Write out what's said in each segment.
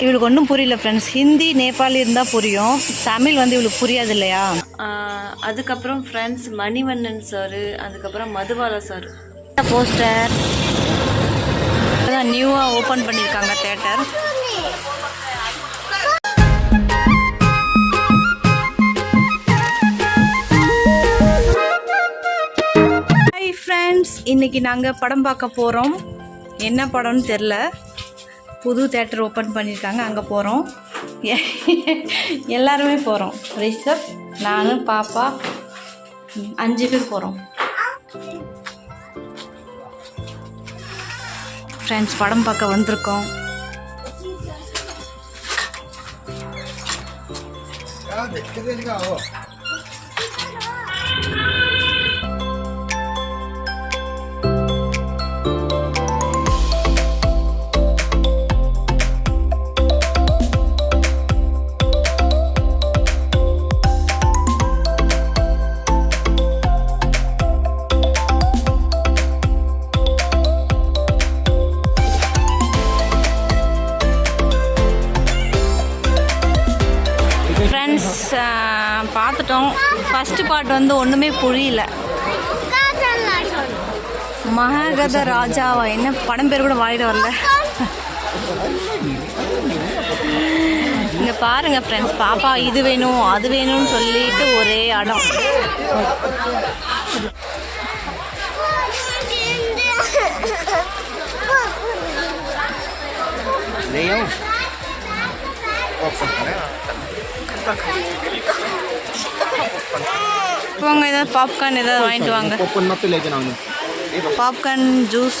இவளுக்கு ஒன்றும் புரியல ஃப்ரெண்ட்ஸ் ஹிந்தி நேபாளி இருந்தால் புரியும். தமிழ் வந்து இவளுக்கு புரியாது இல்லையா? அதுக்கப்புறம் ஃப்ரெண்ட்ஸ் மணிவண்ணன் சார் அதுக்கப்புறம் மதுபாலா சார் போஸ்டர் இப்போதான் நியூவாக ஓப்பன் பண்ணியிருக்காங்க தேட்டர் ஹாய் ஃப்ரெண்ட்ஸ் இன்னைக்கு நாங்கள் படம் பார்க்க போகிறோம் என்ன படம்னு தெரில புது தேட்டர் ஓப்பன் பண்ணியிருக்காங்க அங்கே போகிறோம் எல்லாருமே போகிறோம் ரிஷப் நான் பாப்பா அஞ்சு பேர் போகிறோம் ஃப்ரெண்ட்ஸ் படம் பார்க்க வந்திருக்கோம். ஃப்ரெண்ட்ஸ் பார்த்துட்டோம் ஃபஸ்ட்டு பார்ட் வந்து ஒன்றுமே புரியல. மகாகத ராஜாவா என்ன படம் பேர் கூட வாயிட வரல. இங்கே பாருங்க ஃப்ரெண்ட்ஸ் பாப்பா இது வேணும் அது வேணும்னு சொல்லிட்டு ஒரே அடம். போங்க ஏதாவது பாப்கார்ன் ஏதாவது வாங்கிட்டு வாங்க. பாப்கார்ன் ஜூஸ்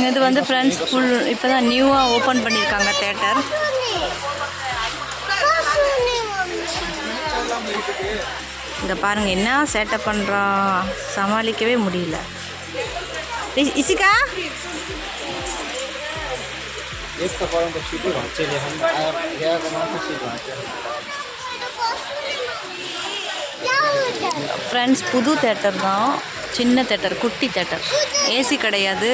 இது வந்து ஃப்ரெண்ட்ஸ் ஃபுல் இப்போ தான் நியூவாக ஓப்பன் பண்ணியிருக்காங்க தேட்டர் இங்கே பாருங்கள் என்ன சேட்டை பண்ணுறான் சமாளிக்கவே முடியல. இ- இசிகா एक का फॉर्म तो सीटी वहाँ चले हम गया को वहाँ से सीट वहाँ चले ஃப்ரெண்ட்ஸ் புது தேட்டர் தான் சின்ன தேட்டர் குட்டி தேட்டர் ஏசி கிடையாது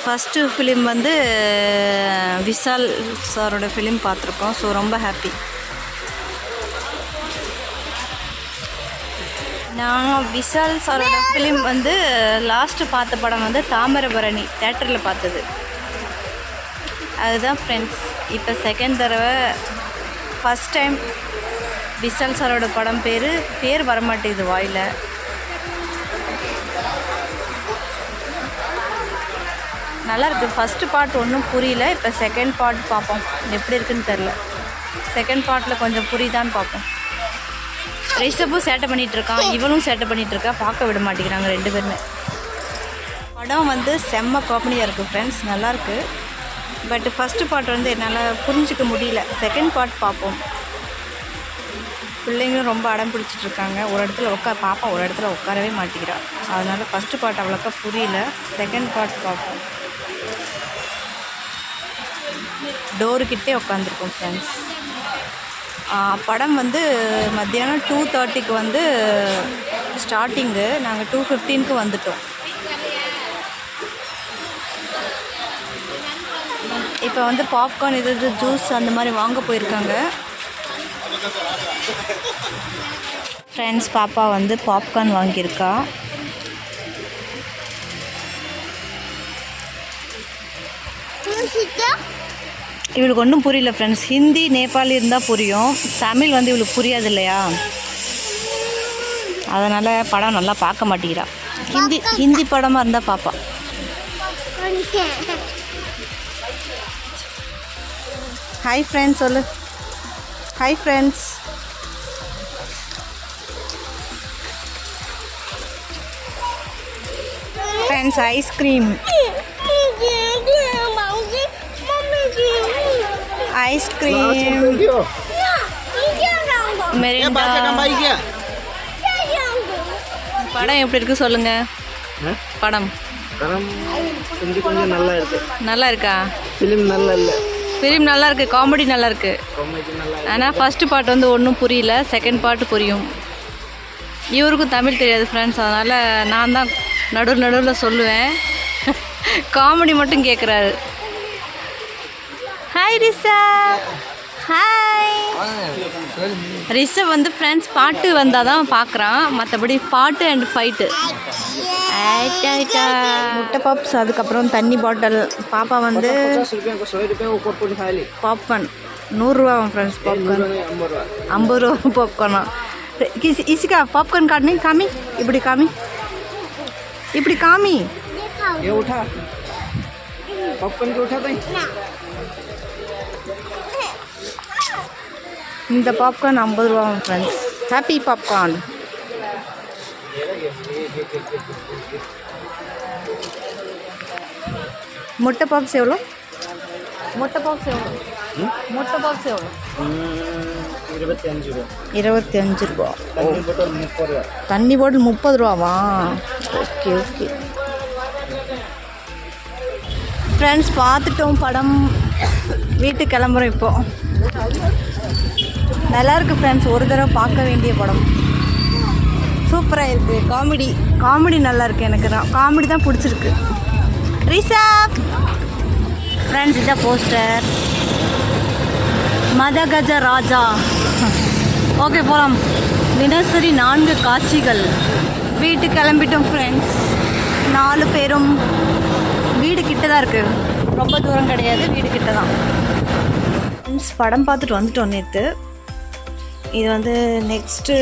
ஃபஸ்ட்டு ஃபிலிம் வந்து விஷால் சாரோட ஃபிலிம் பார்த்துருக்கோம் ஸோ ரொம்ப ஹாப்பி நான் விஷால் சாரோட ஃபிலிம் வந்து லாஸ்ட்டு பார்த்த படம் வந்து தாமிரபரணி தேட்டரில் பார்த்தது. அதுதான் ஃப்ரெண்ட்ஸ் இப்போ செகண்ட் தடவை ஃபஸ்ட் டைம் விஷால் சாரோட படம் பேர் பேர் வரமாட்டேங்குது வாயில். நல்லா இருக்குது ஃபஸ்ட்டு பார்ட் ஒன்றும் புரியல. இப்போ செகண்ட் பார்ட் பார்ப்போம். எப்படி இருக்குன்னு தெரில செகண்ட் பார்ட்டில் கொஞ்சம் புரியுதான்னு பார்ப்போம். ரிஷபும் சேட்டை பண்ணிகிட்டு இருக்கான் இவளும் சேட்டை பண்ணிகிட்டு இருக்கா பார்க்க விட மாட்டேங்கிறாங்க ரெண்டு பேருமே. படம் வந்து செம்ம காமெடியாக இருக்குது ஃப்ரெண்ட்ஸ் நல்லாயிருக்கு பட் ஃபஸ்ட்டு பார்ட் வந்து என்னால் புரிஞ்சிக்க முடியல. செகண்ட் பார்ட் பார்ப்போம். பிள்ளைங்களும் ரொம்ப அடம் பிடிச்சிட்ருக்காங்க. ஒரு இடத்துல உட்கா பாப்பா ஒரு இடத்துல உட்காரவே மாட்டேங்கிறா. அதனால் ஃபஸ்ட்டு பார்ட் அவ்வளோக்கா புரியல. செகண்ட் பார்ட் பார்ப்போம். டோருக்கிட்டே உட்காந்துருக்கோம் ஃப்ரெண்ட்ஸ் படம் வந்து மத்தியானம் டூ தேர்ட்டிக்கு வந்து ஸ்டார்டிங்கு. நாங்கள் டூ ஃபிஃப்டீனுக்கு வந்துட்டோம். இப்போ வந்து பாப்கார்ன் இது இது ஜூஸ் அந்த மாதிரி வாங்க போயிருக்காங்க. ஃப்ரெண்ட்ஸ் பாப்பா வந்து பாப்கார்ன் வாங்கியிருக்கா. இவளுக்கு ஒன்றும் புரியல ஃப்ரெண்ட்ஸ் ஹிந்தி நேபாளி இருந்தால் புரியும். தமிழ் வந்து இவளுக்கு புரியாது இல்லையா? அதனால் படம் நல்லா பார்க்க மாட்டேங்கிறா. ஹிந்தி ஹிந்தி படமாக இருந்தால் பாப்பா. ஹாய் ஃப்ரெண்ட்ஸ் சொல்லு. Hi friends friends ice cream ice cream क्यों ये மெரிண்டா बात का भाई क्या படம் எப்படி இருக்கு சொல்லுங்க படம் கரம் கொஞ்சம் கொஞ்சம் நல்லா இருக்கு நல்லா இருக்கா ஃபிலிம் நல்லா இல்லை ஃபிலிம் நல்லா இருக்கு காமெடி நல்லா இருக்கு காமெடி நல்லா ஆனால் ஃபர்ஸ்ட் பார்ட் வந்து ஒன்றும் புரியல செகண்ட் பார்ட் புரியும் இவருக்கும் தமிழ் தெரியாது ஃப்ரெண்ட்ஸ் அதனால் நான் தான் நடுவு நடுவில் சொல்லுவேன் காமெடி மட்டும் கேட்குறாரு ஹாய் ரிஷப் ஹாய் ரிஷப் வந்து ஃப்ரெண்ட்ஸ் பாட்டு வந்தால் தான் பார்க்குறான் மற்றபடி பாட்டு அண்ட் ஃபைட்டு முட்டை பாப்ஸ் அதுக்கப்புறம் தண்ணி பாட்டில் பாப்பா வந்து பாப்கார்ன் நூறுரூவா ஃப்ரெண்ட்ஸ் பாப்கார்ன் ஐம்பது ரூபா பாப்கார்னா இசிக்கா பாப்கார்ன் காமி காமி. இப்படி காமி. இப்படி காமி. பாப்கார்ன் இந்த பாப்கார்ன் ஐம்பது ரூபா ஃப்ரெண்ட்ஸ் ஹாப்பி பாப்கார்ன் முட்டை பாப்ஸ் எவ்வளோ? முட்டை பாப்ஸ் எவ்வளோ? முட்டை பாப்ஸ் எவ்வளோ? இருபத்தி அஞ்சு ரூபா. இருபத்தி அஞ்சு ரூபா. தண்ணி போட்டல் முப்பது ரூபாவா? Okay okay. ஃப்ரெண்ட்ஸ் பார்த்துட்டோம் படம். வீட்டுக்கு கிளம்புறோம் இப்போ. நல்லாயிருக்கு ஃப்ரெண்ட்ஸ் ஒரு தடவை பார்க்க வேண்டிய படம். சூப்பராக இருக்குது காமெடி காமெடி நல்லாயிருக்கு எனக்கு தான். காமெடி தான் பிடிச்சிருக்கு. ரிஷப்! ஃப்ரெண்ட்ஸ் இதான் போஸ்டர் மதகஜ ராஜா. ஓகே போகலாம் தினசரி நான்கு காட்சிகள். வீட்டு கிளம்பிட்டோம் ஃப்ரெண்ட்ஸ் நாலு பேரும். வீடு கிட்ட தான் இருக்குது ரொம்ப தூரம் கிடையாது. வீடு கிட்ட தான் ஃப்ரெண்ட்ஸ் படம் பார்த்துட்டு வந்துட்டோம் நேற்று இது வந்து நெக்ஸ்ட்டு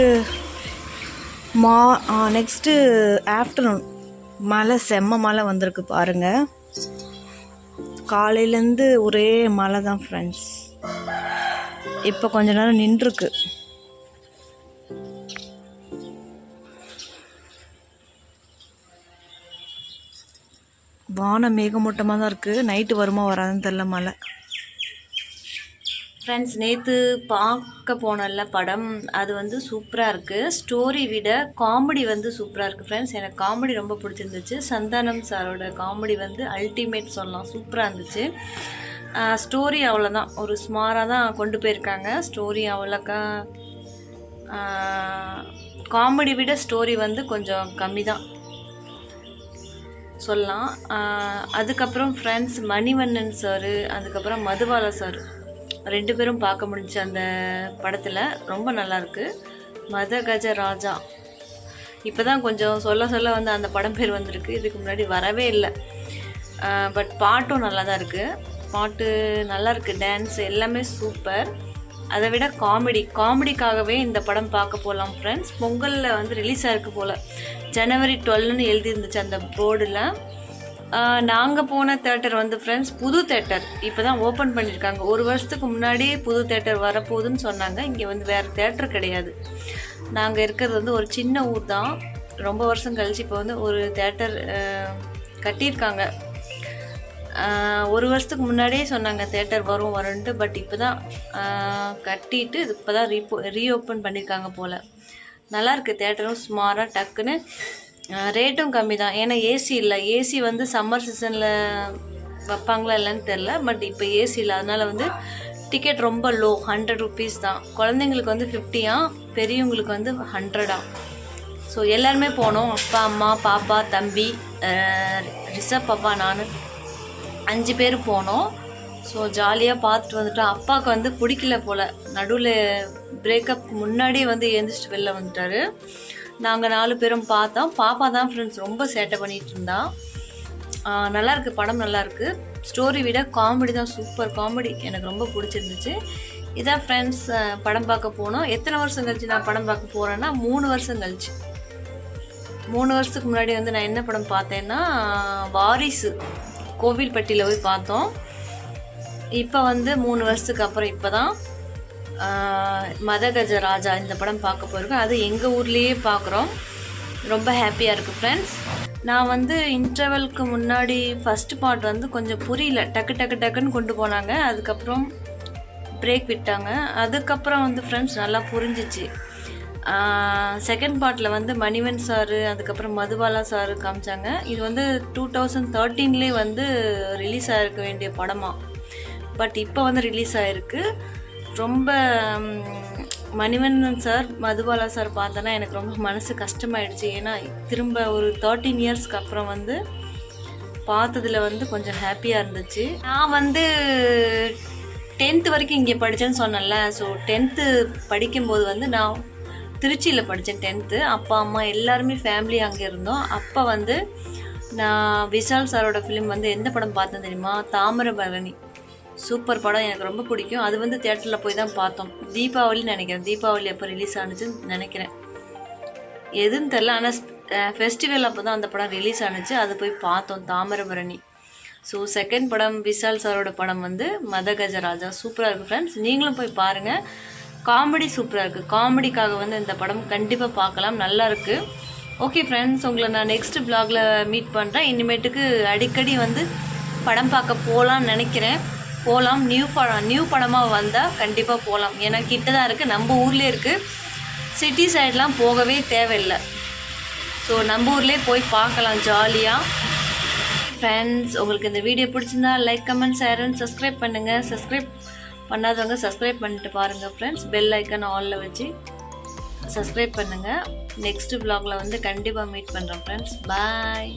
மா நெக்ஸ்ட்டு ஆஃப்டர்நூன் மழை செம்ம மழை வந்திருக்கு பாருங்கள் காலையிலேருந்து ஒரே மழை தான் ஃப்ரெண்ட்ஸ் இப்போ கொஞ்ச நேரம் நின்றுருக்கு. வானம் மேகமூட்டமாக தான் இருக்குது நைட்டு வருமா வராதுன்னு தெரில மழை. ஃப்ரெண்ட்ஸ் நேற்று பார்க்க போனல படம். அது வந்து சூப்பராக இருக்குது ஸ்டோரி விட காமெடி வந்து சூப்பராக இருக்குது ஃப்ரெண்ட்ஸ் எனக்கு காமெடி ரொம்ப பிடிச்சிருந்துச்சு. சந்தானம் சாரோட காமெடி வந்து அல்டிமேட் சொல்லலாம். சூப்பராக இருந்துச்சு. ஸ்டோரி அவ்வளோதான் ஒரு ஸ்மாராக தான் கொண்டு போயிருக்காங்க. ஸ்டோரி அவ்வளோக்கா காமெடி விட ஸ்டோரி வந்து கொஞ்சம் கம்மி தான் சொல்லலாம் அதுக்கப்புறம் ஃப்ரெண்ட்ஸ் மணிவண்ணன் சார் அதுக்கப்புறம் மதுபாலா சார். ரெண்டு பேரும் பார்க்க முடிஞ்ச அந்த படத்தில் ரொம்ப நல்லாயிருக்கு மத கஜ ராஜா இப்போ தான் கொஞ்சம் சொல்ல சொல்ல வந்து அந்த படம் பேர் வந்திருக்கு. இதுக்கு முன்னாடி வரவே இல்லை. பட் பாட்டும் நல்லா தான் இருக்குது பாட்டு நல்லா இருக்குது டான்ஸ் எல்லாமே சூப்பர். அதை விட காமெடி காமெடிக்காகவே இந்த படம் பார்க்க போகலாம் ஃப்ரெண்ட்ஸ் பொங்கலில் வந்து ரிலீஸ் ஆயிருக்கு போல். ஜனவரி டுவெல்னு எழுதியிருந்துச்சு அந்த போர்டில் நாங்கள் போன தேட்டர் வந்து ஃப்ரெண்ட்ஸ் புது தேட்டர் இப்போ தான் ஓப்பன் பண்ணியிருக்காங்க ஒரு வருஷத்துக்கு முன்னாடியே புது தேட்டர் வரப்போகுதுன்னு சொன்னாங்க. இங்கே வந்து வேறு தேட்டர் கிடையாது. நாங்கள் இருக்கிறது வந்து ஒரு சின்ன ஊர் தான் ரொம்ப வருஷம் கழிச்சு இப்போ வந்து ஒரு தேட்டர் கட்டியிருக்காங்க. ஒரு வருஷத்துக்கு முன்னாடியே சொன்னாங்க தேட்டர் வரும் வரும்ன்ட்டு. பட் இப்போ தான் கட்டிட்டு இப்போ தான் ரீபோ ரீஓப்பன் பண்ணியிருக்காங்க போல் நல்லாயிருக்கு தேட்டரும் சுமாராக டக்குன்னு ரேட்டும் கம்மி தான். ஏன்னா ஏசி இல்லை. ஏசி வந்து சம்மர் சீசனில் வைப்பாங்களா இல்லைன்னு தெரில பட் இப்போ ஏசி இல்லை. அதனால் வந்து டிக்கெட் ரொம்ப லோ ஹண்ட்ரட் ருபீஸ் தான். குழந்தைங்களுக்கு வந்து ஃபிஃப்டியா பெரியவங்களுக்கு வந்து ஹண்ட்ரடா ஸோ எல்லாருமே போனோம். அப்பா அம்மா பாப்பா தம்பி ரிஷப் பாப்பா நான் அஞ்சு பேர் போனோம். ஸோ ஜாலியாக பார்த்துட்டு வந்துட்டோம். அப்பாவுக்கு வந்து பிடிக்கல போல். நடுவில் பிரேக்கப் முன்னாடியே வந்து எழுந்திரிச்சிட்டு வெளில வந்துட்டாரு. நாங்கள் நாலு பேரும் பார்த்தோம். பாப்பா தான் ஃப்ரெண்ட்ஸ் ரொம்ப சேட்டை பண்ணிட்டு இருந்தான் நல்லா இருக்கு. படம் நல்லா இருக்கு. ஸ்டோரி விட காமெடி தான் சூப்பர் காமெடி எனக்கு ரொம்ப பிடிச்சிருந்துச்சு. இதான் ஃப்ரெண்ட்ஸ் படம் பார்க்க போனோம். எத்தனை வருஷம் கழிச்சு நான் படம் பார்க்க போகிறேன்னா மூணு வருஷம் கழிச்சு. மூணு வருஷத்துக்கு முன்னாடி வந்து நான் என்ன படம் பார்த்தேன்னா வாரிசு. கோவில்பட்டியில் போய் பார்த்தோம். இப்போ வந்து மூணு வருஷத்துக்கு அப்புறம் இப்போ தான் மதகஜ ராஜா இந்த படம் பார்க்க போயிருக்கோம் அது எங்கள் ஊர்லேயே பார்க்குறோம். ரொம்ப ஹாப்பியாக இருக்குது ஃப்ரெண்ட்ஸ் நான் வந்து இன்டர்வலுக்கு முன்னாடி ஃபஸ்ட்டு பார்ட் வந்து கொஞ்சம் புரியல. டக்கு டக்கு டக்குன்னு கொண்டு போனாங்க. அதுக்கப்புறம் பிரேக் விட்டாங்க. அதுக்கப்புறம் வந்து ஃப்ரெண்ட்ஸ் நல்லா புரிஞ்சிச்சு. செகண்ட் பார்ட்டில் வந்து மணிவன் சார் அதுக்கப்புறம் மதுபாலா சார் காமிச்சாங்க. இது வந்து டூ தௌசண்ட் தேர்ட்டீன்லேயே வந்து ரிலீஸ் ஆகிருக்க வேண்டிய படமாக பட் இப்போ வந்து ரிலீஸ் ஆகிருக்கு ரொம்ப ம், மணிவண்ணன் சார் மதுபாலா சார் பார்த்தோன்னா எனக்கு ரொம்ப மனசு கஷ்டமாயிடுச்சு. ஏன்னா திரும்ப ஒரு தேர்ட்டீன் இயர்ஸ்க்கு அப்புறம் வந்து பார்த்ததுல வந்து கொஞ்சம் ஹாப்பியாக இருந்துச்சு. நான் வந்து டென்த்து வரைக்கும் இங்கே படித்தேன்னு சொன்னேன்ல. ஸோ டென்த்து படிக்கும்போது வந்து நான் திருச்சியில் படித்தேன் டென்த்து அப்பா அம்மா எல்லாருமே ஃபேமிலி அங்கே இருந்தோம். அப்போ வந்து நான் விஷால் சாரோட ஃபிலிம் வந்து எந்த படம் பார்த்தேன் தெரியுமா? தாமிரபரணி. சூப்பர் படம் எனக்கு ரொம்ப பிடிக்கும். அது வந்து தேட்டரில் போய் தான் பார்த்தோம். தீபாவளி நினைக்கிறேன். தீபாவளி எப்போ ரிலீஸ் ஆனுச்சுன்னு நினைக்கிறேன். எதுன்னு தெரில ஆனால் ஃபெஸ்டிவல் அப்போ தான் அந்த படம் ரிலீஸ் ஆனுச்சு. அது போய் பார்த்தோம். தாமிரபரணி. ஸோ செகண்ட் படம் விஷால் சாரோட படம் வந்து மத கஜராஜா சூப்பராக இருக்குது ஃப்ரெண்ட்ஸ் நீங்களும் போய் பாருங்கள் காமெடி சூப்பராக இருக்குது காமெடிக்காக வந்து இந்த படம் கண்டிப்பாக பார்க்கலாம். நல்லா இருக்குது ஓகே ஃப்ரெண்ட்ஸ் உங்களை நான் நெக்ஸ்ட் ப்ளாகில் மீட் பண்ணுறேன் இனிமேட்டுக்கு அடிக்கடி வந்து படம் பார்க்க போகலான்னு நினைக்கிறேன். போகலாம் நியூ படம் நியூ படமாக வந்தால் கண்டிப்பாக போகலாம் ஏன்னா கிட்ட தான் இருக்குது நம்ம ஊர்லேயே இருக்குது சிட்டி சைட்லாம் போகவே தேவையில்லை. ஸோ நம்ம ஊர்லேயே போய் பார்க்கலாம் ஜாலியாக ஃப்ரெண்ட்ஸ் உங்களுக்கு இந்த வீடியோ பிடிச்சிருந்தா like comment share and subscribe பண்ணுங்கள் சப்ஸ்கிரைப் பண்ணாதவங்க சப்ஸ்கிரைப் பண்ணிட்டு பாருங்கள் ஃப்ரெண்ட்ஸ் பெல் ஐக்கன் ஆலில் வச்சு சப்ஸ்கிரைப் பண்ணுங்கள் நெக்ஸ்ட் vlogல வந்து கண்டிப்பாக மீட் பண்ணுறோம் ஃப்ரெண்ட்ஸ் பாய்